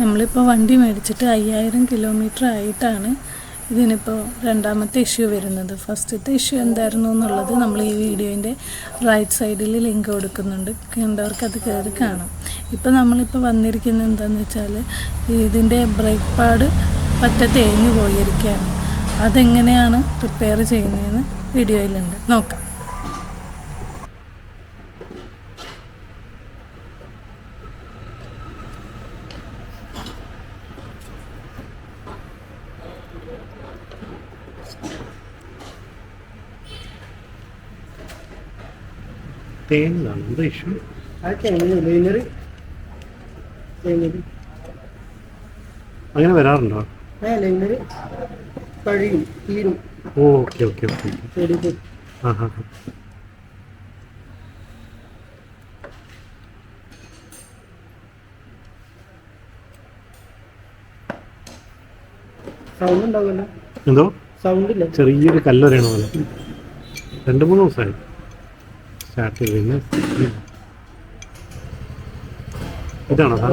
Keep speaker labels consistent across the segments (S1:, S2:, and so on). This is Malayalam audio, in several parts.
S1: നമ്മളിപ്പോൾ വണ്ടി മേടിച്ചിട്ട് അയ്യായിരം കിലോമീറ്റർ ആയിട്ടാണ് ഇതിനിപ്പോൾ രണ്ടാമത്തെ ഇഷ്യൂ വരുന്നത്. ഫസ്റ്റത്തെ ഇഷ്യൂ എന്തായിരുന്നു എന്നുള്ളത് നമ്മൾ ഈ വീഡിയോന്റെ റൈറ്റ് സൈഡിൽ ലിങ്ക് കൊടുക്കുന്നുണ്ട്. കണ്ടവർക്ക് അത് കയറി കാണാം. ഇപ്പോൾ നമ്മളിപ്പോൾ വന്നിരിക്കുന്നത് എന്താണെന്ന് വെച്ചാൽ ഇതിന്റെ ബ്രേക്ക് പാഡ് പറ്റ തേഞ്ഞു പോയിരിക്കുകയാണ്. അതെങ്ങനെയാണ് റിപ്പയർ ചെയ്യുന്നതെന്ന് വീഡിയോയിലുണ്ട് നോക്കാം.
S2: തേങ്ങാണ് എന്താ ഇഷ്യൂ അങ്ങനെ വരാറുണ്ടോ? Okay okay okay.
S3: ചെടി
S2: ആ ഹാ
S3: സൗണ്ട്
S2: എന്തോ?
S3: സൗണ്ട് ഇല്ല
S2: ചെറിയൊരു കല്ലൊരയണ പോലെ. രണ്ട് മൂന്ന് ദിവസമായി. സ്റ്റാർട്ട് ചെയ്ത് പിന്നെ ഇതാണോ സാർ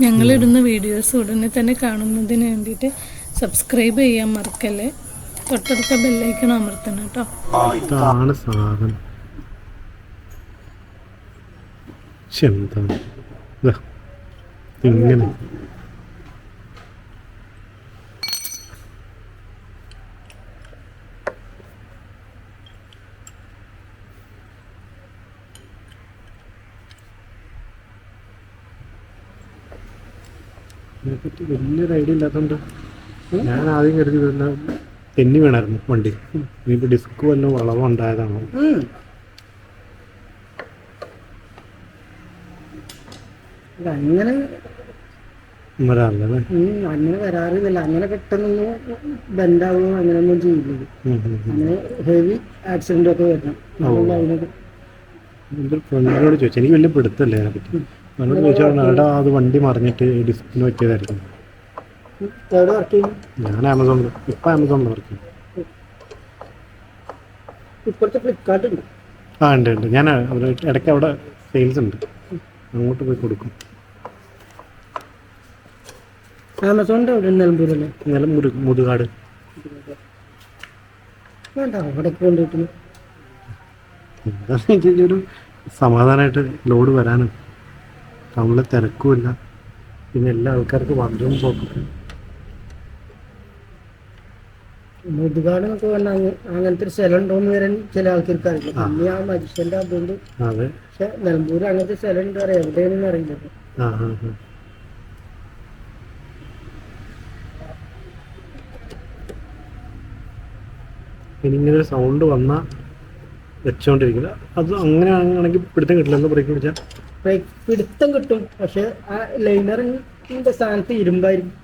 S1: ഞങ്ങളിടുന്ന വീഡിയോസ് ഉടനെ തന്നെ കാണുന്നതിന് വേണ്ടിയിട്ട് സബ്സ്ക്രൈബ് ചെയ്യാൻ മറക്കല്ലേ? തൊട്ടടുത്ത ബെല്ലൈക്കൺ അമർത്തണം കേട്ടോ.
S2: ഇതാണ് സാധനം. ഇതാ ഇങ്ങനെ. ഇതിനെപ്പറ്റി വലിയൊരു ഐഡിയ ഇല്ലാത്തതുകൊണ്ട് ഞാൻ ആദ്യം കരുതി വല്ല തെന്നി വീണായിരുന്നു വണ്ടി. ഇനിയിപ്പോൾ ഡിസ്ക് വല്ല വളവുണ്ടായതാണോ
S3: ഉം. ഇത് അങ്ങനെ
S2: വരാറില്ലേ
S3: അങ്ങനെ വരാറില്ല. അങ്ങനെ പെട്ടെന്നൊന്നും ബെൻഡാവുകയോ അങ്ങനെയൊന്നും ചെയ്യില്ല. അങ്ങനെ ഹെവി ആക്സിഡന്റ് ഒക്കെ വരണം.
S2: ഫ്രണ്ടിനോട് ചോദിച്ചു. എനിക്ക് വലിയ പിടുത്തല്ലേ അതിനെപ്പറ്റി അവനോട് ചോദിച്ചാൽ അവിടെ അത് വണ്ടി മറിഞ്ഞിട്ട് ഡിസ്കിന്
S3: ചെയ്യും?
S2: ഞാൻ ആമസോണിൽ ഇപ്പം ആമസോണിൽ വർക്ക് ചെയ്യും.
S3: ഇപ്പോഴത്തെ ഫ്ലിപ്കാർട്ട് ഉണ്ട്
S2: ആ ഉണ്ട് ഉണ്ട്. ഞാൻ ഇടയ്ക്ക് അവിടെ സെയിൽസ് ഉണ്ട്. അങ്ങോട്ട് പോയി കൊടുക്കും.
S3: ആമസോണിന്റെ അവിടെ നിലമ്പൂരല്ലേ?
S2: നിലമ്പൂർ മുതുകാട്.
S3: വേണ്ട അവിടെ കൊണ്ടുപോയിട്ട്
S2: എന്താണെന്ന് ഒരു സമാധാനമായിട്ട് ലോഡ് വരാനും. ടൗണിൽ തിരക്കുമില്ല. പിന്നെ എല്ലാ ആൾക്കാർക്കും വന്നും പോക്കൊക്കെ
S3: മുതുകാട് എന്നൊക്കെ പറഞ്ഞാൽ അങ്ങ- അങ്ങനത്തെ ഒരു സ്ഥലം ഉണ്ടോന്ന് വരെ ചില ആൾക്കാർക്ക് അറിയില്ല പിന്നെ ആ മനുഷ്യന്റെ അതുകൊണ്ട്
S2: അതെ.
S3: പക്ഷെ നിലമ്പൂർ അങ്ങനത്തെ സ്ഥലം ഉണ്ട് അറിയാം? എവിടെയാണെന്ന് അറിയില്ല.
S2: ഇങ്ങനെ ഒരു സൗണ്ട് വന്ന വെച്ചോണ്ടിരിക്കില്ല. അത് അങ്ങനെ ആണെങ്കിൽ പിടുത്തം കിട്ടില്ല. എന്ന് ബ്രേക്ക് പിടിച്ചാൽ
S3: ബ്രേക്ക് പിടുത്തം കിട്ടും. പക്ഷെ ആ ലൈനറിന്റെ സ്ഥാനത്ത് ഇരുമ്പായിരിക്കും.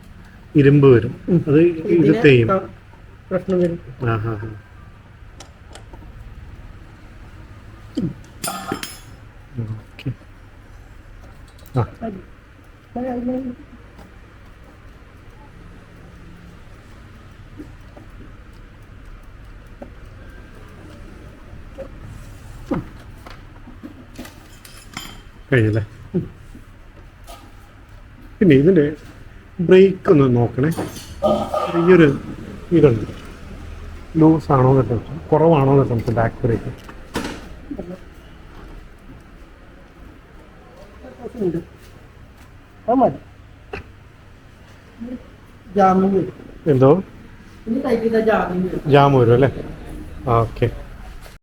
S2: ഇരുമ്പ് വരും. അത് ഇത് തേയും
S3: പ്രശ്നം വരും.
S2: കഴിഞ്ഞല്ലേ? പിന്നെ ഇതിന്റെ ബ്രേക്ക് ഒന്ന് നോക്കണേ. ഈയൊരു ഇതുണ്ട്. ലൂസ് ആണോ എന്നൊക്കെ കുറവാണോ എന്ന് നമുക്ക് ബാക്ക് ബ്രേക്ക് എന്തോ? ജാം വരും. അല്ലേ? ഓക്കെ